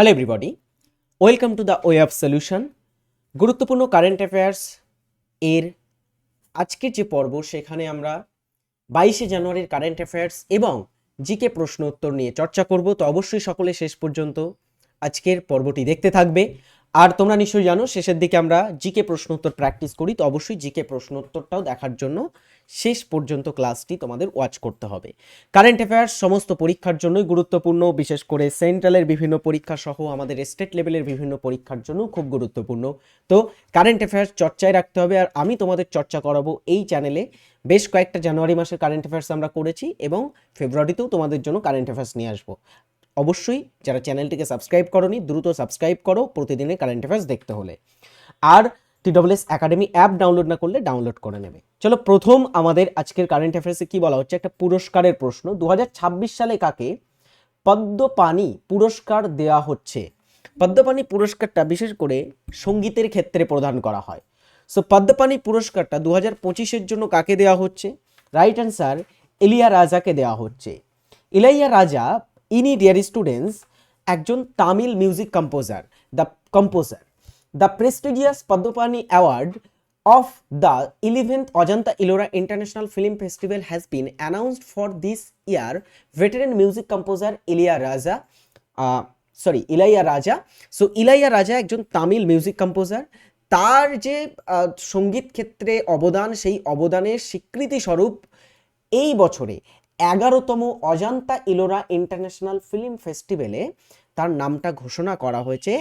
Hello everybody welcome to the way of solution গুরুত্বপূর্ণ current affairs এর আজকের যে পর্ব, সেখানে আমরা বাইশে জানুয়ারির কারেন্ট অ্যাফেয়ার্স এবং জিকে প্রশ্ন উত্তর নিয়ে চর্চা করব। তো অবশ্যই সকলে শেষ পর্যন্ত আজকের পর্বটি দেখতে থাকবে। আর তোমরা নিশ্চয়ই জানো, শেষের দিকে আমরা জিকে প্রশ্ন উত্তর প্র্যাকটিস করি। তো অবশ্যই জিকে প্রশ্ন উত্তরটাও দেখার জন্য শেষ পর্যন্ত ক্লাসটি তোমাদের ওয়াচ করতে হবে। কারেন্ট অ্যাফেয়ার্স সমস্ত পরীক্ষার জন্যই গুরুত্বপূর্ণ, বিশেষ করে সেন্ট্রালের বিভিন্ন পরীক্ষা সহ আমাদের স্টেট লেভেলের বিভিন্ন পরীক্ষার জন্য খুব গুরুত্বপূর্ণ। তো কারেন্ট অ্যাফেয়ার্স চর্চায় রাখতে হবে আর আমি তোমাদের চর্চা করাবো এই চ্যানেলে বেশ কয়েকটা জানুয়ারি মাসের কারেন্ট অ্যাফেয়ার্স আমরা করেছি এবং ফেব্রুয়ারিতেও তোমাদের জন্য কারেন্ট অ্যাফেয়ার্স নিয়ে আসব। অবশ্যই যারা চ্যানেলটিকে সাবস্ক্রাইব করনি, দ্রুত সাবস্ক্রাইব করো, প্রতিদিনের কারেন্ট অ্যাফেয়ার্স দেখতে হলে। আর টিডব্লিউএস একাডেমি অ্যাপ ডাউনলোড না করলে ডাউনলোড করে নেবে। চলো প্রথম আমাদের আজকের কারেন্ট অ্যাফেয়ার্সে কি বলা হচ্ছে? একটা পুরস্কারের প্রশ্ন। দু হাজার ছাব্বিশ সালে কাকে পদ্মপাণি পুরস্কার দেওয়া হচ্ছে? পদ্মপাণি পুরস্কারটা বিশেষ করে সঙ্গীতের ক্ষেত্রে প্রদান করা হয়। সো পদ্মপানি পুরস্কারটা দু হাজার পঁচিশের জন্য কাকে দেওয়া হচ্ছে? রাইট অ্যান্সার এলিয়া রাজাকে দেওয়া হচ্ছে। ইলাইয়া রাজা ইনি ডিয়ার স্টুডেন্টস একজন Tamil music composer the composer. The prestigious Padmapani award of the 11th Ajanta Ellora international film festival has been announced for this year Veteran music composer Ilaiya uh, sorry Ilaiyaraaja. So Ilaiah রাজা একজন Tamil music composer. তার যে সংগীত ক্ষেত্রে অবদান সেই অবদানের স্বীকৃতিস্বরূপ এই বছরে এগারোতম অজান্তা ইলোরা ইন্টারন্যাশনাল ফিল্ম ফেস্টিভ্যালে তার নামটা ঘোষণা করা হয়েছে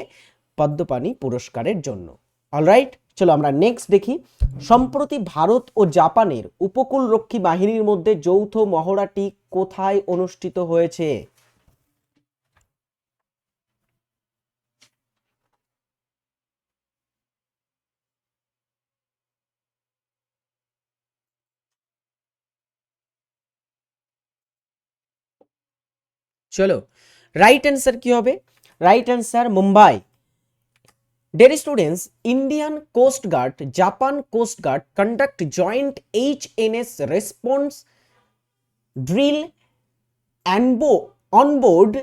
পদ্মপাণি পুরস্কারের জন্য। অলরাইট চলো আমরা নেক্সট দেখি। সম্প্রতি ভারত ও জাপানের উপকূলরক্ষী বাহিনীর মধ্যে যৌথ মহড়াটি কোথায় অনুষ্ঠিত হয়েছে? চলো রাইট অ্যান্সার কি হবে? Right answer Mumbai. Indian Coast Guard, Japan Coast Guard conduct joint HNS response drill and bo- on board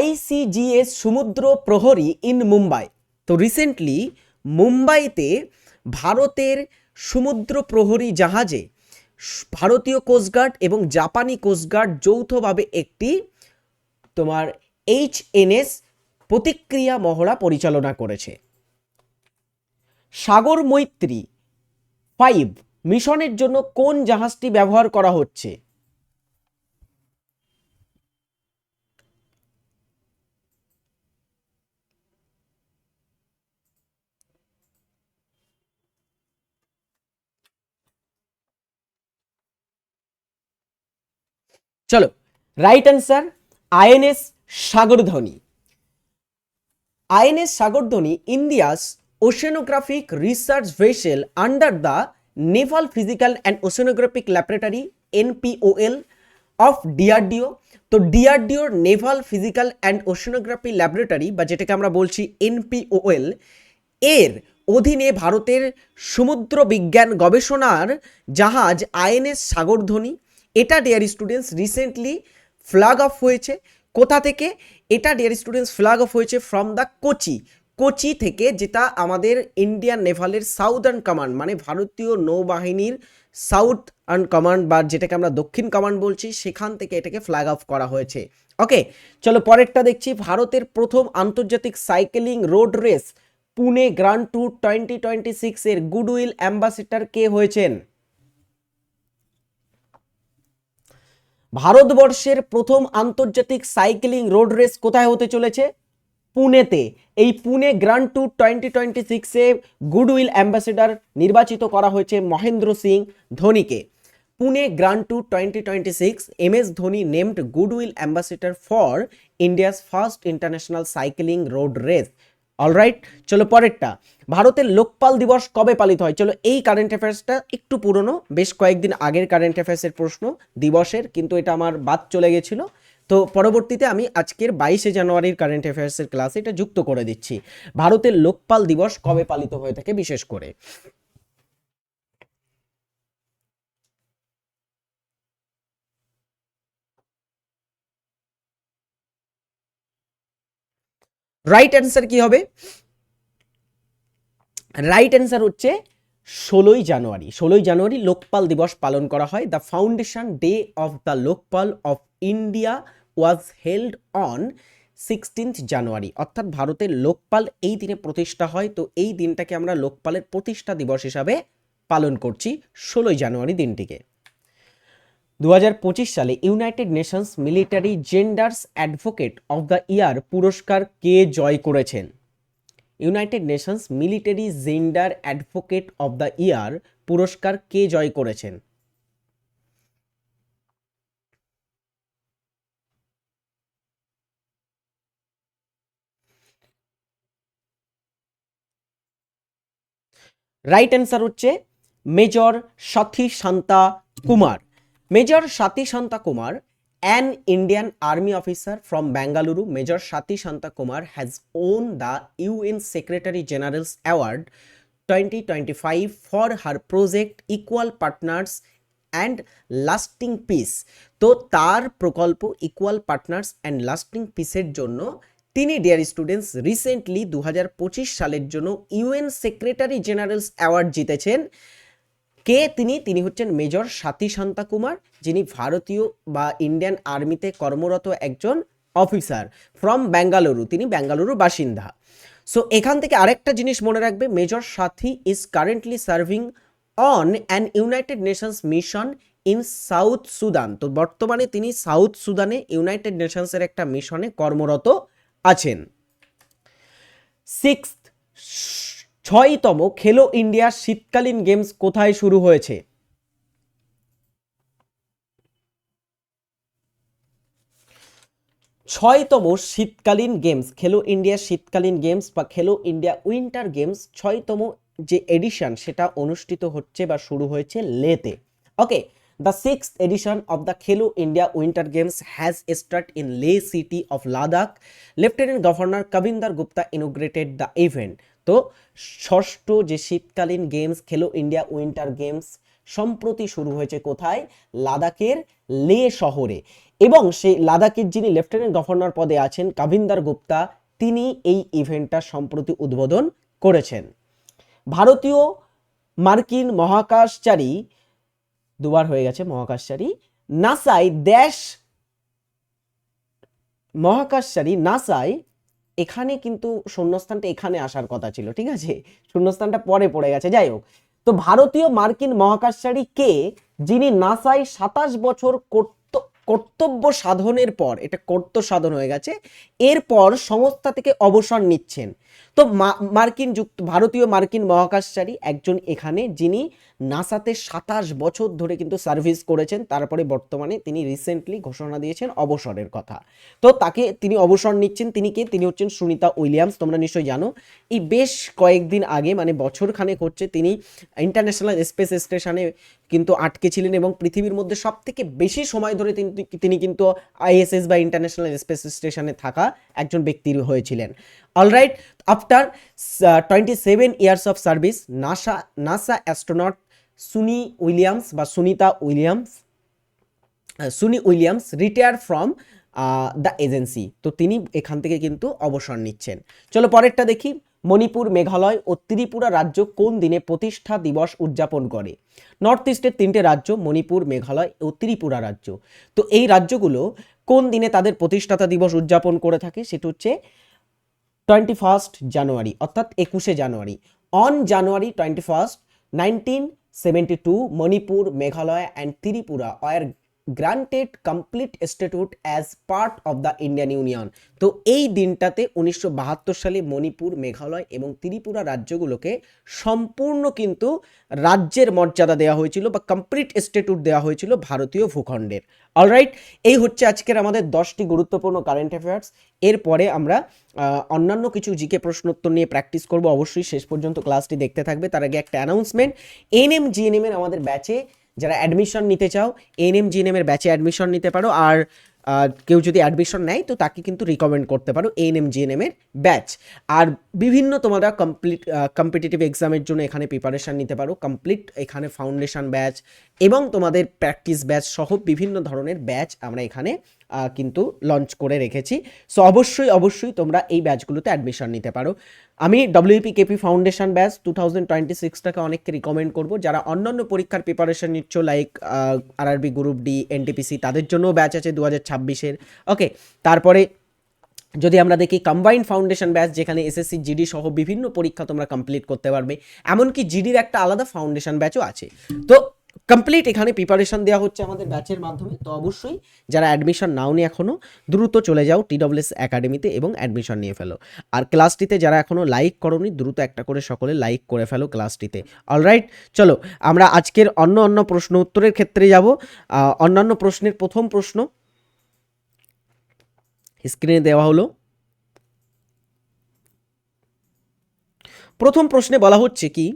ICGS সমুদ্র প্রহরী ইন মুম্বাই তো রিসেন্টলি মুম্বাইতে ভারতের সমুদ্র প্রহরী জাহাজে ভারতীয় কোস্টগার্ড এবং জাপানি কোস্টগার্ড যৌথভাবে একটি তোমার এইচ এইচএনএস প্রতিক্রিয়া মহড়া পরিচালনা করেছে। সাগর মৈত্রী, ফাইভ, মিশনের জন্য কোন জাহাজটি ব্যবহার করা হচ্ছে? চলো right answer INS Sagardhwani. INS Sagardhwani India's oceanographic research vessel under the Naval Physical and Oceanographic Laboratory NPOL of DRDO. তো ডিআরডিওর naval physical and oceanography laboratory বা যেটাকে আমরা বলছি এনপিওএল, এর অধীনে ভারতের সমুদ্র বিজ্ঞান গবেষণার জাহাজ আইএনএস সাগরধ্বনি। এটা dear students recently flag off হয়েছে। কোথা থেকে? এটা ডিয়ার স্টুডেন্টস ফ্ল্যাগ অফ হয়েছে ফ্রম দ্য কোচি কোচি থেকে যেটা আমাদের ইন্ডিয়ান নেভালের সাউদার্ন কমান্ড মানে ভারতীয় নৌবাহিনীর সাউথ আর্ন কমান্ড বা যেটাকে আমরা দক্ষিণ কমান্ড বলছি, সেখান থেকে এটাকে ফ্ল্যাগ অফ করা হয়েছে। ওকে চলো পরেরটা দেখছি। ভারতের প্রথম আন্তর্জাতিক cycling road race Pune grand tour twenty twenty সিক্সের গুডউইল অ্যাম্বাসিডার কে হয়েছেন? ভারতবর্ষের প্রথম আন্তর্জাতিক সাইকেলিং রোড রেস কোথায় হতে চলেছে? পুনেতে। এই Pune grand tour twenty twenty সিক্সে গুডউইল অ্যাম্বাসেডর নির্বাচিত করা হয়েছে Mahendra Singh ধোনিকে। Pune grand tour twenty twenty six M S Dhoni named goodwill ambassador for India's first international cycling road race alright চলো পরেরটা। ভারতের লোকপাল দিবস কবে পালিত হয়? চলো এই কারেন্ট অ্যাফেয়ার্সটা একটু পুরনো, বেশ কয়েকদিন আগের কারেন্ট অ্যাফেয়ার্সের প্রশ্ন, দিবসের, কিন্তু এটা আমার বাদ চলে গেছিল। তো পরবর্তীতে আমি আজকের বাইশে জানুয়ারির কারেন্ট অ্যাফেয়ার্সের ক্লাসে এটা যুক্ত করে দিচ্ছি। ভারতের লোকপাল দিবস কবে পালিত হয়ে থাকে বিশেষ করে? রাইট অ্যান্সার কি হবে? রাইট অ্যান্সার হচ্ছে ষোলোই জানুয়ারি। ষোলোই জানুয়ারি লোকপাল দিবস পালন করা হয়। The foundation day of the Lokpal of India was held on sixteenth January. অর্থাৎ ভারতের লোকপাল এই দিনে প্রতিষ্ঠা হয়। তো এই দিনটাকে আমরা লোকপালের প্রতিষ্ঠা দিবস হিসাবে পালন করছি ষোলোই জানুয়ারি দিনটিকে। দু হাজার পঁচিশ সালে United Nations military genders advocate of the year পুরস্কার কে জয় করেছেন? United Nations military gender advocate of the year পুরস্কার কে জয় করেছেন? রাইট অ্যান্সার হচ্ছে major Sathi Shanta Kumar. Major Sathi Shanta Kumar an Indian army officer from Bengaluru major Sathi Shanta Kumar has won the UN secretary general's award twenty twenty five for her project equal partners and lasting peace তো তার প্রকল্প equal partners and lasting পিসের জন্য তিনি deer students recently দু হাজার পঁচিশ সালের জন্য ইউএন সেক্রেটারি জেনারেলস অ্যাওয়ার্ড জিতেছেন। কে তিনি? তিনি হচ্ছেন মেজর সাথী শান্তা কুমার যিনি ভারতীয় বা ইন্ডিয়ান আর্মিতে কর্মরত একজন অফিসার ফ্রম বেঙ্গালুরু তিনি বেঙ্গালুরু বাসিন্দা। সো এখান থেকে আরেকটা জিনিস মনে রাখবে, major Sathi is currently serving on an United Nations mission in South Sudan তো, বর্তমানে তিনি সাউথ সুদানে ইউনাইটেড নেশনসের একটা মিশনে কর্মরত আছেন। সিক্স ছয়তম খেলো ইন্ডিয়া শীতকালীন গেমস কোথায় শুরু হয়েছে? ছয়তম শীতকালীন গেমস, খেলো ইন্ডিয়া শীতকালীন গেমস বা খেলো ইন্ডিয়া উইন্টার গেমস, ছয়তম যে এডিশন সেটা অনুষ্ঠিত হচ্ছে বা শুরু হয়েছে লেতে। Okay, the six edition of the Khelo India winter games has start in Leh city of Ladakh. Lieutenant governor Kavinder Gupta inaugurated the event. তো ষষ্ঠ যে শীতকালীন গেমস খেলো ইন্ডিয়া উইন্টার গেমস সম্প্রতি শুরু হয়েছে কোথায়? লাদাখের লে শহরে। এবং সেই লাদাখের যিনি লেফটেন্যান্ট গভর্নর পদে আছেন, কাভিন্দার গুপ্তা, তিনি এই ইভেন্টটা সম্প্রতি উদ্বোধন করেছেন। ভারতীয় মার্কিন মহাকাশচারী, দুবার হয়ে গেছে মহাকাশচারী, নাসাই দেশ মহাকাশচারী, নাসাই এখানে কিন্তু শূন্যস্থানটা এখানে আসার কথা ছিল, ঠিক আছে? শূন্যস্থানটা পরে পড়ে গেছে, যাই হোক। তো ভারতীয় মার্কিন মহাকাশচারী কে, যিনি নাসায় সাতাশ বছর কর্তব্য সাধনের পর, এটা কর্তব্য সাধন হয়ে গেছে, এরপর সংস্থা থেকে অবসর নিচ্ছেন। তো মার্কিন যুক্ত, ভারতীয় মার্কিন মহাকাশচারী একজন এখানে যিনি নাসাতে সাতাশ বছর ধরে কিন্তু সার্ভিস করেছেন, তারপরে বর্তমানে তিনি রিসেন্টলি ঘোষণা দিয়েছেন অবসরের কথা। তো তাকে তিনি অবসর নিচ্ছেন, তিনি কে? তিনি হচ্ছেন সুনিতা উইলিয়ামস, তোমরা নিশ্চয়ই জানো। এই বেশ কয়েকদিন আগে মানে বছর খানেক হচ্ছে, তিনি ইন্টারন্যাশনাল স্পেস স্টেশনে কিন্তু আটকে ছিলেন এবং পৃথিবীর মধ্যে সব থেকে বেশি সময় ধরে তিনি তিনি কিন্তু আইএসএস বা ইন্টারন্যাশনাল স্পেস স্টেশনে থাকা একজন ব্যক্তির হয়েছিলেন। Alright after twenty seven years of service NASA NASA astronaut Suni Williams বা Sunita Williams Suni Williams retire from the agency তো তিনি এখান থেকে কিন্তু অবসর নিচ্ছেন। চলো পরেরটা দেখি। মণিপুর, মেঘালয় ও ত্রিপুরা রাজ্য কোন দিনে প্রতিষ্ঠা দিবস উদযাপন করে? নর্থ ইস্টের তিনটে রাজ্য, মণিপুর, মেঘালয় ও ত্রিপুরা রাজ্য। তো এই রাজ্যগুলো কোন দিনে তাদের প্রতিষ্ঠাতা দিবস উদযাপন করে থাকে? সেটা হচ্ছে টোয়েন্টি ফার্স্ট জানুয়ারি অর্থাৎ একুশে January on January twenty first nineteen seventy two Manipur Meghalaya and Tripura are granted complete statute as part of the Indian union তো এই দিনটাতে উনিশশো বাহাত্তর সালে মণিপুর, মেঘালয় এবং ত্রিপুরা রাজ্যগুলোকে সম্পূর্ণ কিন্তু রাজ্যের মর্যাদা দেওয়া হয়েছিল বা কমপ্লিট স্ট্যাটুট দেওয়া হয়েছিল ভারতীয় ভূখণ্ডের। অলরাইট এই হচ্ছে আজকের আমাদের দশটি গুরুত্বপূর্ণ কারেন্ট অ্যাফেয়ার্স এরপরে আমরা অন্যান্য কিছু জিকে প্রশ্নোত্তর নিয়ে প্র্যাকটিস করব। অবশ্যই শেষ পর্যন্ত ক্লাসটি দেখতে থাকবে। তার আগে একটা অ্যানাউন্সমেন্ট এনএম জিএনএম এর আমাদের ব্যাচে যারা অ্যাডমিশন নিতে চাও এনএম জিএনএম এর ব্যাচে অ্যাডমিশন নিতে পারো। আর কেউ যদি অ্যাডমিশন নেয়, তো তাকে কিন্তু রিকমেন্ড করতে পারো এনএম জিএনএম এর ব্যাচ আর বিভিন্ন তোমরা কমপ্লিট কম্পিটিটিভ এক্সামের জন্য এখানে প্রিপারেশান নিতে পারো। কমপ্লিট এখানে ফাউন্ডেশন ব্যাচ এবং তোমাদের প্র্যাকটিস ব্যাচ সহ বিভিন্ন ধরনের ব্যাচ আমরা এখানে কিন্তু লঞ্চ করে রেখেছি। সো অবশ্যই অবশ্যই তোমরা এই ব্যাচগুলোতে অ্যাডমিশন নিতে পারো। আমি WP KP foundation batch two thousand twenty সিক্সটাকে অনেককে রিকমেন্ড করব। যারা অন্যান্য পরীক্ষার প্রিপারেশন নিচ্ছ like RRB group D NTPC তাদের জন্যও ব্যাচ আছে দু হাজার ছাব্বিশের। ওকে তারপরে যদি আমরা দেখি কম্বাইন্ড ফাউন্ডেশন ব্যাচ যেখানে এসএসসি জিডি সহ বিভিন্ন পরীক্ষা তোমরা কমপ্লিট করতে পারবে, এমনকি জিডির একটা আলাদা ফাউন্ডেশন ব্যাচও আছে। তো কমপ্লিট এখানে প্রিপারেশন দেওয়া হচ্ছে আমাদের ব্যাচের মাধ্যমে। তো অবশ্যই যারা অ্যাডমিশন নাওনি এখনও দ্রুত চলে যাও টি টিডব্লিউএস একাডেমিতে এবং অ্যাডমিশন নিয়ে ফেলো। আর ক্লাসটিতে যারা এখনও লাইক করোনি, দ্রুত একটা করে সকলে লাইক করে ফেলো ক্লাসটিতে অলরাইট চলো, আমরা আজকের অন্য অন্য প্রশ্ন উত্তরের ক্ষেত্রে যাব। অন্যান্য প্রশ্নের প্রথম প্রশ্ন। স্ক্রিনে দেওয়া হলো। প্রথম প্রশ্নে বলা হচ্ছে কি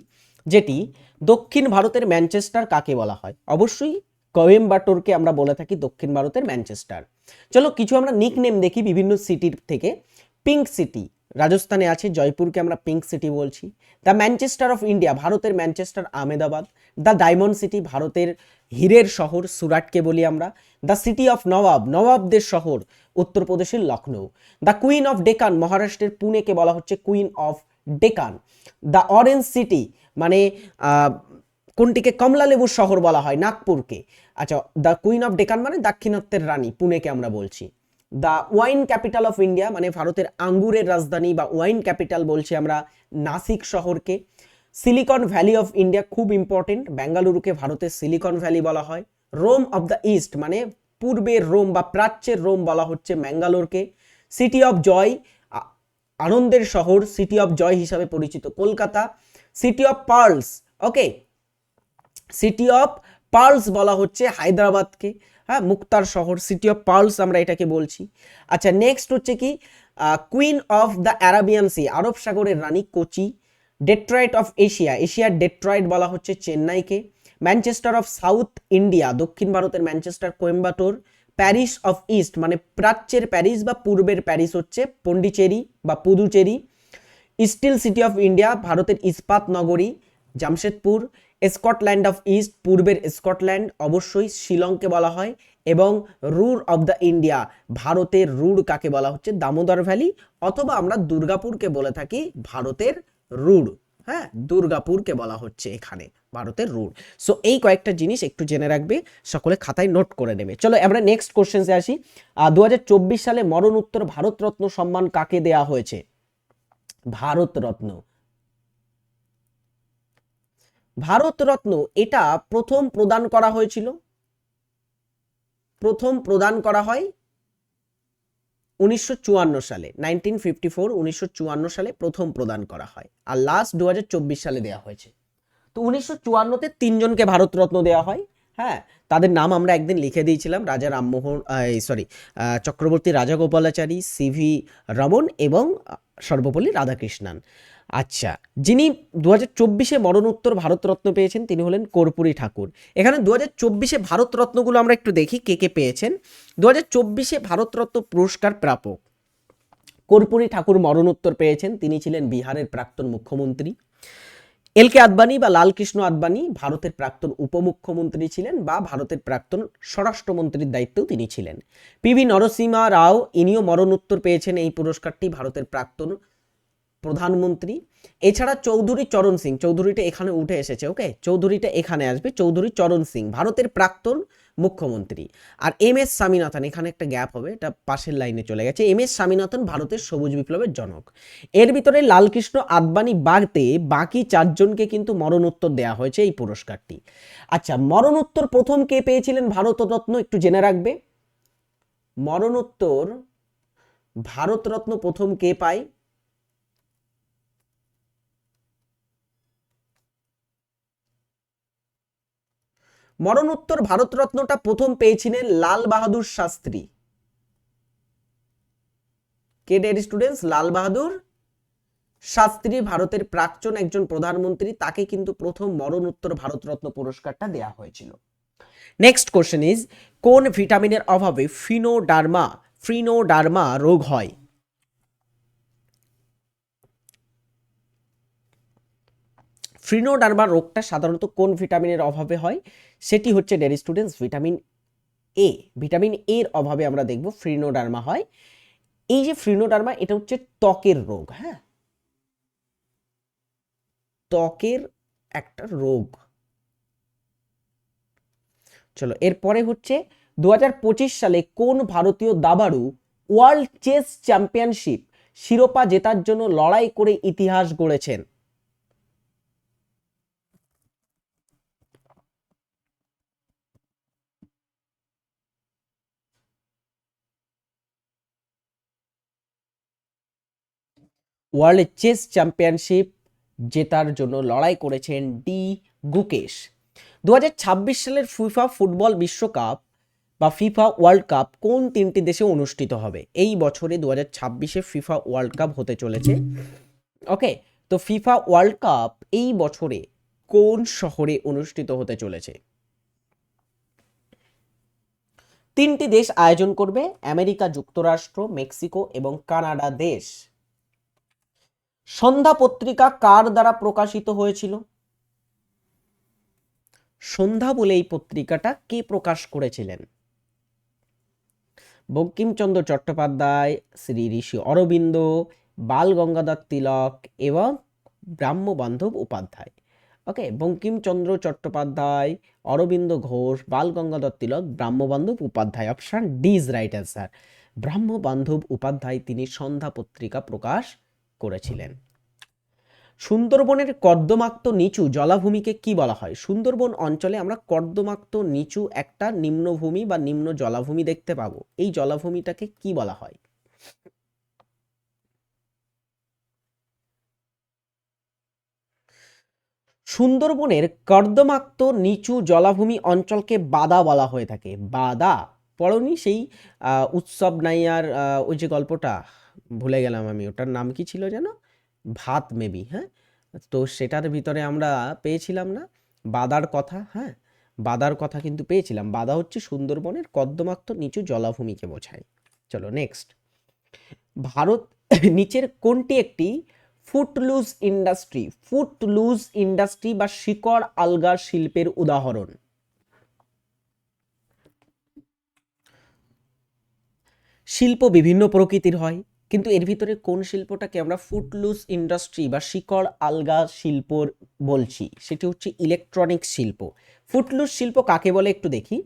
যেটি দক্ষিণ ভারতের ম্যানচেস্টার কাকে বলা হয়? অবশ্যই কোয়েম্বাটোরকে আমরা বলে থাকি দক্ষিণ ভারতের ম্যানচেস্টার। চলো কিছু আমরা নিক নেম দেখি বিভিন্ন সিটির থেকে। পিঙ্ক সিটি রাজস্থানে আছে, জয়পুরকে আমরা পিঙ্ক সিটি বলছি। দ্য ম্যানচেস্টার অফ ইন্ডিয়া ভারতের Manchester, Ahmedabad. The diamond city ভারতের হীরের শহর, সুরাটকে বলি আমরা। দ্য সিটি অফ নবাব নবাবদের শহর, উত্তরপ্রদেশের Lucknow the queen of Deccan মহারাষ্ট্রের পুনেকে বলা হচ্ছে queen of Deccan the orange city মানে কোনটিকে কমলা লেবুর শহর বলা হয়, নাগপুরকে। আচ্ছা দ্য কুইন অফ ডেকান মানে দাক্ষিণাত্যের রানী, পুনেকে আমরা বলছি। The wine capital of India মানে ভারতের আঙ্গুরের রাজধানী বা ওয়াইন ক্যাপিটাল বলছি আমরা নাসিক শহরকে। সিলিকন ভ্যালি অফ ইন্ডিয়া খুব ইম্পর্টেন্ট, বেঙ্গালুরুকে ভারতের সিলিকন ভ্যালি বলা হয়। রোম অফ দ্য ইস্ট মানে পূর্বের রোম বা প্রাচ্যের রোম বলা হচ্ছে ম্যাঙ্গালোরকে। সিটি অফ জয় আনন্দের শহর, সিটি অফ জয় হিসাবে পরিচিত Kolkata. City of pearls okay city of pearls বলা হচ্ছে হায়দ্রাবাদকে হ্যাঁ মুক্তার শহর সিটি অফ পার্লস আমরা এটাকে বলছি। আচ্ছা নেক্সট হচ্ছে কি? Queen of the Arabian sea আরব সাগরের রানী কোচি ডেট্রয়েট অফ এশিয়া এশিয়ার ডেট্রয়েট বলা হচ্ছে চেন্নাইকে ম্যানচেস্টার অফ সাউথ ইন্ডিয়া দক্ষিণ ভারতের Manchester Coimbatore Paris of east মানে প্রাচ্যের প্যারিস বা পূর্বের প্যারিস হচ্ছে পন্ডিচেরি বা Puducherry steel city of India, ভারতের ইস্পাত নগরী, জামশেদপুর, স্কটল্যান্ড অফ ইস্ট, পূর্বের স্কটল্যান্ড, অবশ্যই শিলংকে বলা হয়, এবং রুর অফ দ্য ইন্ডিয়া, ভারতের রুর কাকে বলা হচ্ছে? দামোদর ভ্যালি, অথবা আমরা দুর্গাপুরকে বলে থাকি ভারতের রুর। হ্যাঁ দুর্গাপুরকে বলা হচ্ছে এখানে, ভারতের রুর। সো এই কয়েকটা জিনিস একটু জেনে রাখবে, সকলে খাতায় নোট করে নেবে। চলো, আমরা নেক্সট কোশ্চেন্সে আসি। দু হাজার চব্বিশ সালে মরণোত্তর ভারতরত্ন সম্মান কাকে দেয়া হয়েছে? ভারতরত্ন। ভারতরত্ন, এটা প্রথম প্রদান করা হয়েছিল। প্রথম প্রদান করা হয় উনিশশো চুয়ান্ন সালে নাইনটিন ফিফটি ফোর উনিশশো চুয়ান্ন সালে প্রথম প্রদান করা হয়। আর লাস্ট দু হাজার চব্বিশ সালে দেওয়া হয়েছে। তো উনিশশো চুয়ান্নতে তিনজনকে ভারতরত্ন দেওয়া হয়। হ্যাঁ তাদের নাম আমরা একদিন লিখে দিয়েছিলাম, রাজা রামমোহন সরি চক্রবর্তী রাজা রাজাগোপালাচারী সিভি রমন এবং সর্বপল্লী রাধাকৃষ্ণান। আচ্ছা যিনি দু হাজার চব্বিশে মরণোত্তর ভারতরত্ন পেয়েছেন, তিনি হলেন কর্পূরী ঠাকুর। এখানে দু হাজার চব্বিশে ভারতরত্নগুলো আমরা একটু দেখি, কে কে পেয়েছেন? দু হাজার চব্বিশে ভারতরত্ন পুরস্কার প্রাপক। কর্পূরী ঠাকুর মরণোত্তর পেয়েছেন, তিনি ছিলেন বিহারের প্রাক্তন মুখ্যমন্ত্রী। এল কে আদবানি বা লালকৃষ্ণ আদবানি ভারতের প্রাক্তন উপমুখ্যমন্ত্রী ছিলেন বা ভারতের প্রাক্তন স্বরাষ্ট্রমন্ত্রীর দায়িত্বেও তিনি ছিলেন। পিভি নরসিমা রাও, ইনিও মরণোত্তর পেয়েছেন এই পুরস্কারটি ভারতের প্রাক্তন প্রধানমন্ত্রী। এছাড়া চৌধুরী চরণ সিং, চৌধুরীটা এখানে উঠে এসেছে, ওকে? চৌধুরীটা এখানে আসবে, চৌধুরী চরণ সিং, ভারতের প্রাক্তন মুখ্যমন্ত্রী। আর এম এস স্বামীনাথন, এখানে একটা গ্যাপ হবে, এটা পাশের লাইনে চলে গেছে। এম এস স্বামীনাথন ভারতের সবুজ বিপ্লবের জনক। এর ভিতরে লালকৃষ্ণ আদবানি বাগতে বাকি চারজনকে কিন্তু মরণোত্তর দেওয়া হয়েছে এই পুরস্কারটি। আচ্ছা মরণোত্তর প্রথম কে পেয়েছিলেন ভারতরত্ন একটু জেনে রাখবে। মরণোত্তর ভারতরত্ন প্রথম কে পায়? মরণোত্তর ভারতরত্নটা প্রথম পেয়েছিলেন লাল বাহাদুর শাস্ত্রী। কে ডের স্টুডেন্টস লাল বাহাদুর শাস্ত্রী ভারতের প্রাক্তন একজন প্রধানমন্ত্রী, তাকে কিন্তু প্রথম মরণোত্তর ভারতরত্ন পুরস্কারটা দেয়া হয়েছিল। নেক্সট কোশ্চেন ইজ কোন ভিটামিনের অভাবে ফিনোডার্মা ফ্রিনোডার্মা রোগ হয়? ফ্রিনোডার্মা রোগটা সাধারণত কোন ভিটামিনের অভাবে হয়? সেটি হচ্ছে dear students vitamin A vitamin এর অভাবে আমরা দেখব ফ্রিনোডার্মা হয়। এই যে ফ্রিনোডার্মা, এটা হচ্ছে ত্বকের রোগ হ্যাঁ? ত্বকের একটা রোগ। চলো, এরপরে হচ্ছে দু হাজার পঁচিশ সালে কোন ভারতীয় দাবাড়ু ওয়ার্ল্ড চেস চ্যাম্পিয়নশিপ শিরোপা জেতার জন্য লড়াই করে ইতিহাস গড়েছেন? ওয়ার্ল্ড চেস চ্যাম্পিয়নশিপ জেতার জন্য লড়াই করেছেন ডি গুকেশ। দু হাজার ছাব্বিশ সালের ফিফা ফুটবল বিশ্বকাপ বা ফিফা ওয়ার্ল্ড কাপ কোন তিনটি দেশে অনুষ্ঠিত হবে? এই বছরে দু হাজার ছাব্বিশে ফিফা ওয়ার্ল্ড কাপ হতে চলেছে। ওকে, তো ফিফা ওয়ার্ল্ড কাপ এই বছরে কোন শহরে অনুষ্ঠিত হতে চলেছে? তিনটি দেশ আয়োজন করবে, আমেরিকা, যুক্তরাষ্ট্র, মেক্সিকো এবং কানাডা দেশ। সন্ধ্যা পত্রিকা কার দ্বারা প্রকাশিত হয়েছিল? সন্ধ্যা বলে এই পত্রিকাটা কে প্রকাশ করেছিলেন? বঙ্কিমচন্দ্র চট্টোপাধ্যায়, শ্রী ঋষি অরবিন্দ, বাল গঙ্গাধর তিলক এবং Brahmabandhab Upadhyay. Okay, Bankimchandra Chattopadhyay, Aurobindo Ghosh, Bal Gangadhar Tilak Brahmabandhab Upadhyay, option D is right answer. Brahmabandhab Upadhyay, তিনি সন্ধ্যা পত্রিকা প্রকাশ করেছিলেন। সুন্দরবনের কর্দমাক্ত নিচু জলাভূমিকে কি বলা হয়? সুন্দরবন অঞ্চলে আমরা কর্দমাক্ত নিচু একটা নিম্নভূমি বা নিম্ন জলাভূমি দেখতে পাবো। এই জলাভূমিটাকে কি বলা হয়? সুন্দরবনের কর্দমাক্ত নিচু জলাভূমি অঞ্চলকে বাদা বলা হয়ে থাকে। বাদা, পড়নি সেই উৎসব নাইয়ার ওই যে গল্পটা? ভুলে গেলাম আমি, ওটার নাম কি ছিল যেন? ভাত মেবি হ্যাঁ? তো সেটার ভিতরে আমরা পেয়েছিলাম না। বাদার কথা হ্যাঁ? বাদার কথা কিন্তু পেয়েছিলাম। বাদা হচ্ছে সুন্দরবনের কর্দমাক্ত নিচু জলাভূমিকে বোঝায়। চলো নেক্সট ভারত নিচের কোনটি একটি ফুটলুজ ইন্ডাস্ট্রি ফুটলুজ ইন্ডাস্ট্রি বা শিকড় আলগা শিল্পের উদাহরণ। শিল্প বিভিন্ন প্রকৃতির হয়। কিন্তু এর ভিতরে কোন শিল্পটাকে আমরা ফুটলুস ইন্ডাস্ট্রি বা শিকড় আলগা শিল্প বলছি? সেটি হচ্ছে ইলেকট্রনিক শিল্প। ফুটলুস শিল্প কাকে বলে একটু দেখি?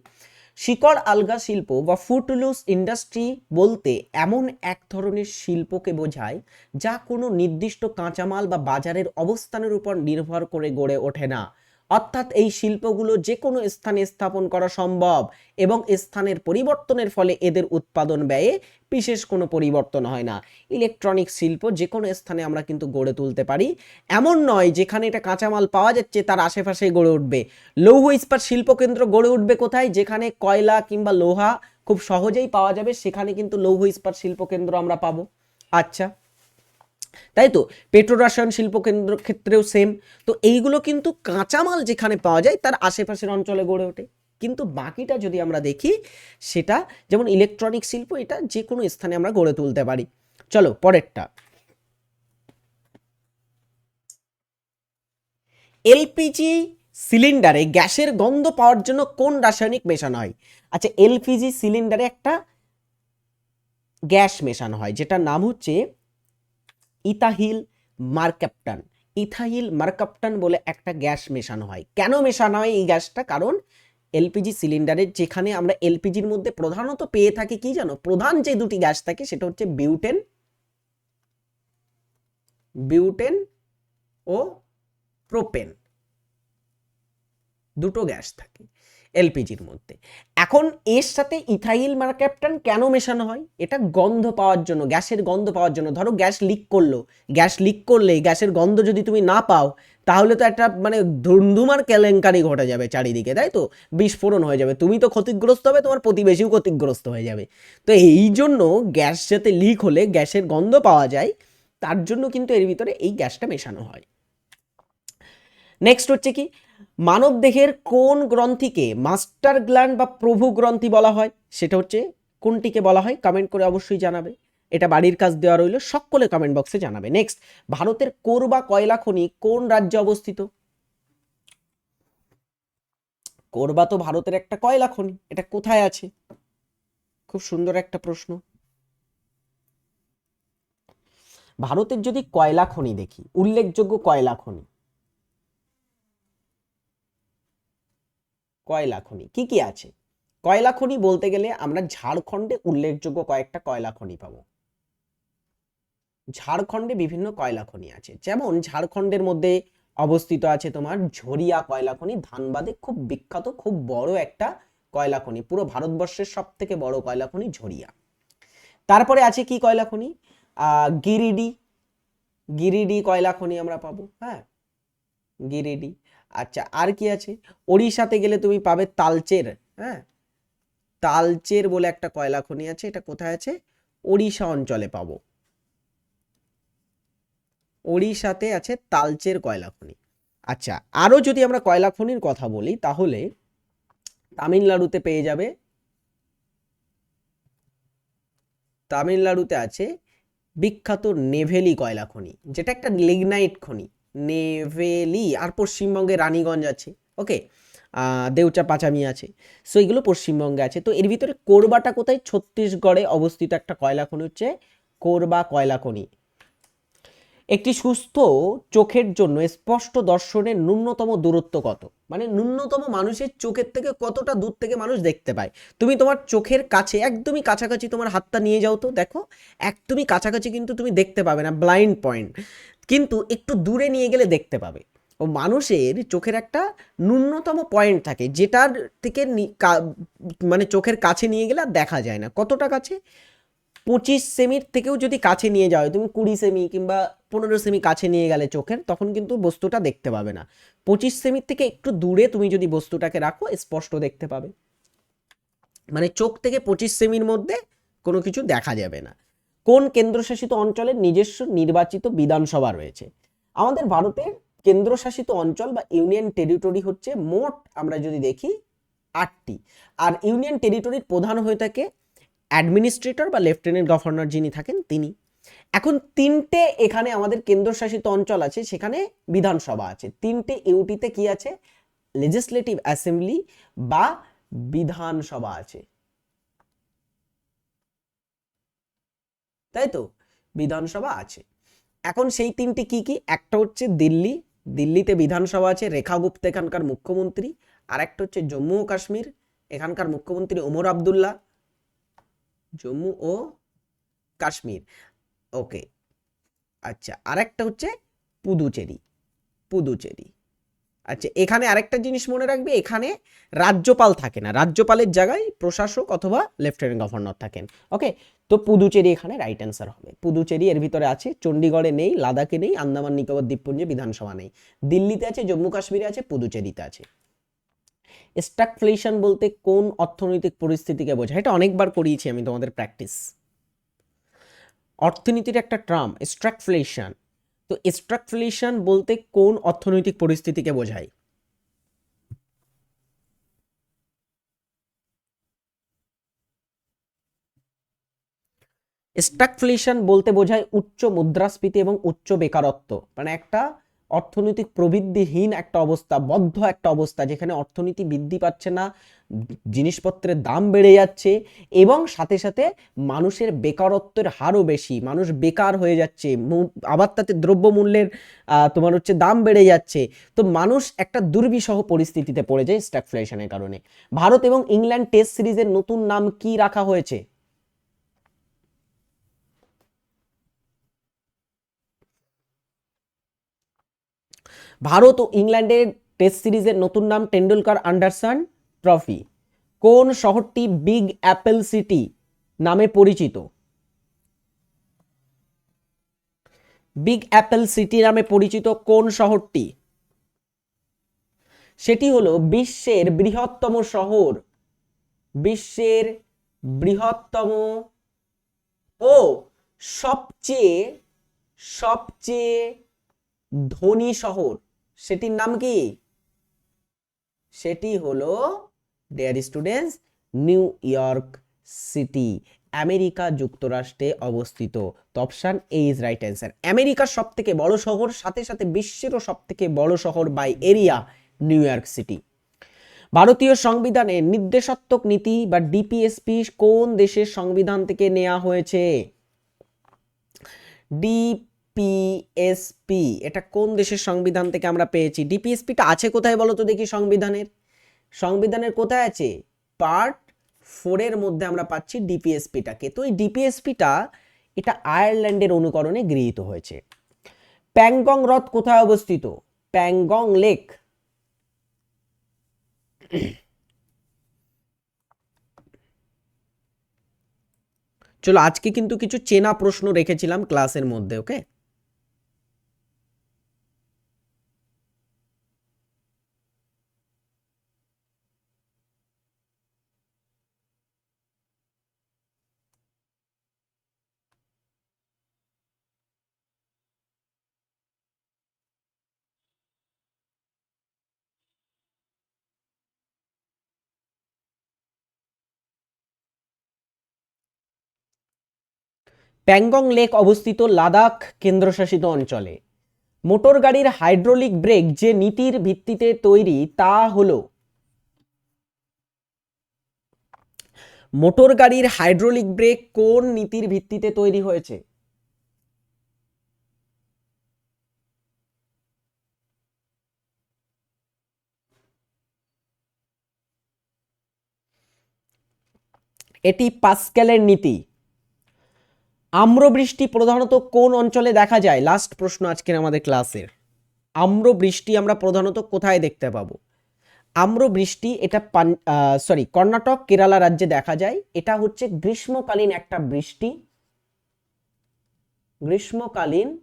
শিকড় আলগা শিল্প বা ফুটলুস ইন্ডাস্ট্রি বলতে এমন এক ধরনের শিল্পকে বোঝায় যা কোনো নির্দিষ্ট কাঁচামাল বা বাজারের অবস্থানের উপর নির্ভর করে গড়ে ওঠে না। অর্থাৎ এই শিল্পগুলো যে কোনো স্থানে স্থাপন করা সম্ভব এবং স্থানের পরিবর্তনের ফলে এদের উৎপাদন ব্যয়ে বিশেষ কোনো পরিবর্তন হয় না। ইলেকট্রনিক শিল্প যে কোনো স্থানে আমরা কিন্তু গড়ে তুলতে পারি। এমন নয় যেখানে এটা কাঁচামাল পাওয়া যাচ্ছে, তার আশেপাশে গড়ে উঠবে। লৌহ ইস্পাত শিল্পকেন্দ্র গড়ে উঠবে কোথায়? যেখানে কয়লা কিংবা লোহা খুব সহজেই পাওয়া যাবে, সেখানে কিন্তু লৌহ ইস্পাত শিল্পকেন্দ্র আমরা পাবো। আচ্ছা। তাই তো? পেট্রোরাসায়ন শিল্প কেন্দ্র ক্ষেত্রেও সেম তো এইগুলো কিন্তু কাঁচামাল যেখানে পাওয়া যায়, তার আশেপাশের অঞ্চলে গড়ে ওঠে। কিন্তু বাকিটা যদি আমরা দেখি, সেটা যেমন ইলেকট্রনিক শিল্প, এটা যে কোনো স্থানে আমরা গড়ে তুলতে পারি। চলো, পরেরটা। এলপিজি সিলিন্ডারে গ্যাসের গন্ধ পাওয়ার জন্য কোন রাসায়নিক মেশানো হয়? আচ্ছা এলপিজি সিলিন্ডারে একটা গ্যাস মেশানো হয়, যেটার নাম হচ্ছে ইথাহিল মার্কাপ্টান ইথাহিল মার্কাপ্টান বলে একটা গ্যাস মেশানো হয়। কেন মেশানো হয় এই গ্যাসটা? কারণ এলপিজি সিলিন্ডারের যেখানে আমরা এলপিজির মধ্যে প্রধানত পেয়ে থাকি কি জানো? প্রধান যে দুটি গ্যাস থাকে সেটা হচ্ছে বিউটেন বিউটেন ও প্রোপেন। দুটো গ্যাস থাকে। এলপিজির মধ্যে। এখন এর সাথে ইথাইল মার্ক্যাপ্টান কেন মেশানো হয়? এটা গন্ধ পাওয়ার জন্য, গ্যাসের গন্ধ পাওয়ার জন্য। ধরো গ্যাস লিক করল, গ্যাস লিক করলে গ্যাসের গন্ধ যদি তুমি না পাও, তাহলে তো একটা মানে ধুমধুমার কেলেঙ্কারি ঘটে যাবে চারিদিকে, তাই তো? বিস্ফোরণ হয়ে যাবে। তুমি তো ক্ষতিগ্রস্ত হবে, তোমার প্রতিবেশীও ক্ষতিগ্রস্ত হয়ে যাবে। তো এই জন্য গ্যাস যাতে লিক হলে, গ্যাসের গন্ধ পাওয়া যায়, তার জন্য কিন্তু এর ভিতরে এই গ্যাসটা মেশানো হয়। নেক্সট হচ্ছে কি? মানব দেহের কোন গ্রন্থিকে মাস্টার গ্ল্যান্ড বা প্রভু গ্রন্থি বলা হয়, সেটা হচ্ছে কোনটিকে বলা হয় কমেন্ট করে অবশ্যই জানাবে। এটা বাড়ির কাজ দেওয়া রইল, সকলে কমেন্ট বক্সে জানাবে। নেক্সট ভারতের কোরবা কয়লা খনি কোন রাজ্যে অবস্থিত? কোরবা তো ভারতের একটা কয়লা খনি, এটা কোথায় আছে? খুব সুন্দর একটা প্রশ্ন। ভারতের যদি কয়লা খনি দেখি, উল্লেখযোগ্য কয়লা খনি কয়লা খনি। কি কি আছে? কয়লা খনি বলতে গেলে আমরা ঝাড়খণ্ডে উল্লেখযোগ্য কয়েকটা কয়লা খনি পাবো। ঝাড়খণ্ডে বিভিন্ন কয়লা খনি আছে। যেমন ঝাড়খণ্ডের মধ্যে অবস্থিত আছে তোমার ঝরিয়া কয়লা খনি। ধানবাদে খুব বিখ্যাত, খুব বড় একটা কয়লা খনি। পুরো ভারতবর্ষের সব থেকে বড় কয়লা খনি ঝরিয়া। তারপরে আছে কি কয়লা খনি? গিরিডি। গিরিডি কয়লা খনি আমরা পাবো হ্যাঁ? গিরিডি। আচ্ছা আর কি আছে? ওড়িশাতে গেলে তুমি পাবে তালচের হ্যাঁ? তালচের বলে একটা কয়লা খনি আছে, এটা কোথায় আছে? ওড়িশা অঞ্চলে পাবো। ওড়িশাতে আছে তালচের কয়লা খনি। আচ্ছা আরও যদি আমরা কয়লা খনির কথা বলি, তাহলে তামিলনাড়ুতে পেয়ে যাবে। তামিলনাড়ুতে আছে বিখ্যাত নেভেলি কয়লা খনি, যেটা একটা লিগনাইট খনি। নেভেলি আর পশ্চিমবঙ্গে রানীগঞ্জ আছে ওকে দেউচা পাচামি আছে সো এগুলো পশ্চিমবঙ্গে আছে। তো এর ভিতরে কোরবাটা কোথায়? ছত্তিশগড়ে অবস্থিত একটা কয়লা খনি হচ্ছে কোরবা কয়লা খনি। একটি সুস্থ চোখের জন্য স্পষ্ট দর্শনের ন্যূনতম দূরত্ব কত? মানে ন্যূনতম মানুষের চোখের থেকে কতটা দূর থেকে মানুষ দেখতে পায়? তুমি তোমার চোখের কাছে, একদমই কাছাকাছি তোমার হাতটা নিয়ে যাও তো, দেখো, একদমই কাছাকাছি কিন্তু তুমি দেখতে পাবে না ব্লাইন্ড পয়েন্ট কিন্তু একটু দূরে নিয়ে গেলে দেখতে পাবে। ও মানুষের চোখের একটা ন্যূনতম পয়েন্ট থাকে, যেটার থেকে মানে চোখের কাছে নিয়ে গেলে আর দেখা যায় না। কতটা কাছে? পঁচিশ সেমির থেকেও যদি কাছে নিয়ে যাও, তুমি কুড়ি সেমি কিংবা পনেরো সেমি কাছে নিয়ে গেলে চোখের, তখন কিন্তু বস্তুটা দেখতে পাবে না। পঁচিশ সেমির থেকে একটু দূরে তুমি যদি বস্তুটাকে রাখো, স্পষ্ট দেখতে পাবে। মানে চোখ থেকে পঁচিশ সেমির মধ্যে কোনো কিছু দেখা যাবে না। কোন কেন্দ্রশাসিত অঞ্চলের নিজস্ব নির্বাচিত বিধানসভা রয়েছে? আমাদের ভারতের কেন্দ্রশাসিত অঞ্চল বা ইউনিয়ন টেরিটরি হচ্ছে মোট, আমরা যদি দেখি, আটটি। আর ইউনিয়ন টেরিটরির প্রধান হয়ে থাকে অ্যাডমিনিস্ট্রেটর বা লেফটেন্যান্ট গভর্নর যিনি থাকেন তিনি। এখন তিনটে এখানে আমাদের কেন্দ্রশাসিত অঞ্চল আছে, সেখানে বিধানসভা আছে। তিনটে ইউটিতে কি আছে? লেজিসলেটিভ অ্যাসেম্বলি বা বিধানসভা আছে। তাই তো? বিধানসভা আছে। এখন সেই তিনটি কি কি? একটা হচ্ছে দিল্লি। দিল্লিতে বিধানসভা আছে রেখা গুপ্ত এখানকার মুখ্যমন্ত্রী। আর একটা হচ্ছে জম্মু ও কাশ্মীর। এখানকার মুখ্যমন্ত্রী ওমর আবদুল্লাহ। জম্মু ও কাশ্মীর। ওকে। আচ্ছা আরেকটা হচ্ছে পুদুচেরি। পুদুচেরি। আচ্ছা এখানে আরেকটা জিনিস মনে রাখবে, এখানে রাজ্যপাল থাকে না। রাজ্যপালের জায়গায় প্রশাসক অথবা লেফটেন্যান্ট গভর্নর থাকেন। ওকে? তো পুদুচেরি এখানে রাইট অ্যান্সার হবে। পুদুচেরি এর ভিতরে আছে চণ্ডীগড়ে নেই, লাদাখে নেই, আন্দামান, নিকোবর, দ্বীপপুঞ্জে বিধানসভা নেই। দিল্লিতে আছে, জম্মু কাশ্মীরে আছে, পুদুচেরিতে আছে। স্ট্রাকফ্লেশন বলতে কোন অর্থনৈতিক পরিস্থিতিকে বোঝায়? এটা অনেকবার করিয়েছি আমি তোমাদের প্র্যাকটিস অর্থনীতির একটা ট্রাম স্ট্রাকফ্লেশন তো স্ট্রাকফ্লেশন বলতে কোন অর্থনৈতিক পরিস্থিতিকে বোঝায়? স্ট্রাকফ্লেশন বলতে বোঝায় উচ্চ মুদ্রাস্ফীতি এবং উচ্চ বেকারত্ব। মানে একটা অর্থনৈতিক প্রবৃদ্ধিহীন একটা অবস্থা, বদ্ধ একটা অবস্থা, যেখানে অর্থনীতি বৃদ্ধি পাচ্ছে না, জিনিসপত্রের দাম বেড়ে যাচ্ছে এবং সাথে সাথে মানুষের বেকারত্বের হারও বেশি, মানুষ বেকার হয়ে যাচ্ছে আবার তাতে দ্রব্যমূল্যের তোমার হচ্ছে দাম বেড়ে যাচ্ছে। তো মানুষ একটা দুর্বিষহ পরিস্থিতিতে পড়ে যায় স্ট্যাকফ্লেশনের কারণে। ভারত এবং ইংল্যান্ড টেস্ট সিরিজের নতুন নাম কি রাখা হয়েছে? ভারত ও ইংল্যান্ডের টেস্ট সিরিজের নতুন নাম টেন্ডুলকার আন্ডারসন ট্রফি। কোন শহরটি বিগ অ্যাপেল সিটি নামে পরিচিত? বিগ অ্যাপেল সিটি নামে পরিচিত কোন শহরটি? সেটি হলো বিশ্বের বৃহত্তম শহর। বিশ্বের বৃহত্তম ও সবচেয়ে সবচেয়ে ধনী শহর। সেটির নাম কি? সেটি হলো dear students New York city America যুক্তরাষ্ট্রে অবস্থিত। তো option A is right answer আমেরিকার সব থেকে বড় শহর, সাথে সাথে বিশ্বেরও সব থেকে বড় শহর by area New York city ভারতীয় সংবিধানে নির্দেশাত্মক নীতি বা ডিপিএসপি কোন দেশের সংবিধান থেকে নেওয়া হয়েছে? ডিপিএসপি এটা কোন দেশের সংবিধান থেকে আমরা পেয়েছি? ডিপিএসপিটা আছে কোথায় বলো তো দেখি সংবিধানের? সংবিধানের কোথায় আছে? পার্ট ফোরের মধ্যে আমরা পাচ্ছি ডিপিএসপিটাকে তো এই ডিপিএসপিটা এটা আয়ারল্যান্ডের অনুকরণে গৃহীত হয়েছে। প্যাংগং হ্রদ কোথায় অবস্থিত? প্যাংগং লেক। চলো আজকে কিন্তু কিছু চেনা প্রশ্ন রেখেছিলাম ক্লাসের মধ্যে ওকে প্যাংগং লেক অবস্থিত লাদাখ কেন্দ্রশাসিত অঞ্চলে। মোটর গাড়ির হাইড্রোলিক ব্রেক যে নীতির ভিত্তিতে তৈরি, তা হলো মোটর গাড়ির হাইড্রোলিক ব্রেক কোন নীতির ভিত্তিতে তৈরি হয়েছে? এটি পাস্কেলের নীতি। আম্রবৃষ্টি প্রধানত কোন অঞ্চলে দেখা যায়? লাস্ট প্রশ্ন আজকের আমাদের ক্লাসের। আম্রবৃষ্টি আমরা প্রধানত কোথায় দেখতে পাবো? আম্রবৃষ্টি এটা পান সরি কর্ণাটক, কেরালা রাজ্যে দেখা যায়। এটা হচ্ছে গ্রীষ্মকালীন একটা বৃষ্টি। গ্রীষ্মকালীন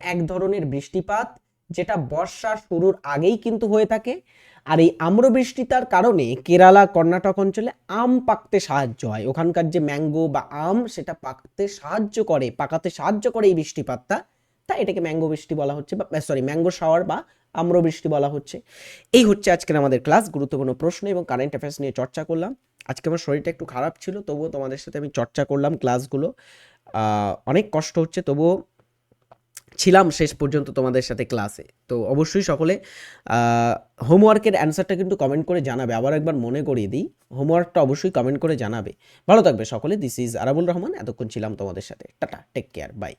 এক ধরনের বৃষ্টিপাত। যেটা বর্ষা শুরুর আগেই কিন্তু হয়ে থাকে। আর এই আম্রবৃষ্টিতার কারণে কেরালা, কর্ণাটক অঞ্চলে আম পাকতে সাহায্য হয়। ওখানকার যে ম্যাঙ্গো বা আম, সেটা পাকতে সাহায্য করে, পাকাতে সাহায্য করে এই বৃষ্টিপাতটা। তাই এটাকে ম্যাঙ্গো বৃষ্টি বলা হচ্ছে বা সরি ম্যাঙ্গো শাওয়ার বা আম্রবৃষ্টি বলা হচ্ছে। এই হচ্ছে আজকের আমাদের ক্লাস, গুরুত্বপূর্ণ প্রশ্ন এবং কারেন্ট অ্যাফেয়ার্স নিয়ে চর্চা করলাম। আজকে আমার শরীরটা একটু খারাপ ছিল, তবুও তোমাদের সাথে আমি চর্চা করলাম ক্লাসগুলো। অনেক কষ্ট হচ্ছে, তবুও ছিলাম শেষ পর্যন্ত তোমাদের সাথে ক্লাসে। তো অবশ্যই সকলে হোমওয়ার্কের অ্যান্সারটা কিন্তু কমেন্ট করে জানাবে। আবার একবার মনে করিয়ে দিই, হোমওয়ার্কটা অবশ্যই কমেন্ট করে জানাবে। ভালো থাকবে সকলে দিস ইজ আরাবুল রহমান, এতক্ষণ ছিলাম তোমাদের সাথে। Tata take care bye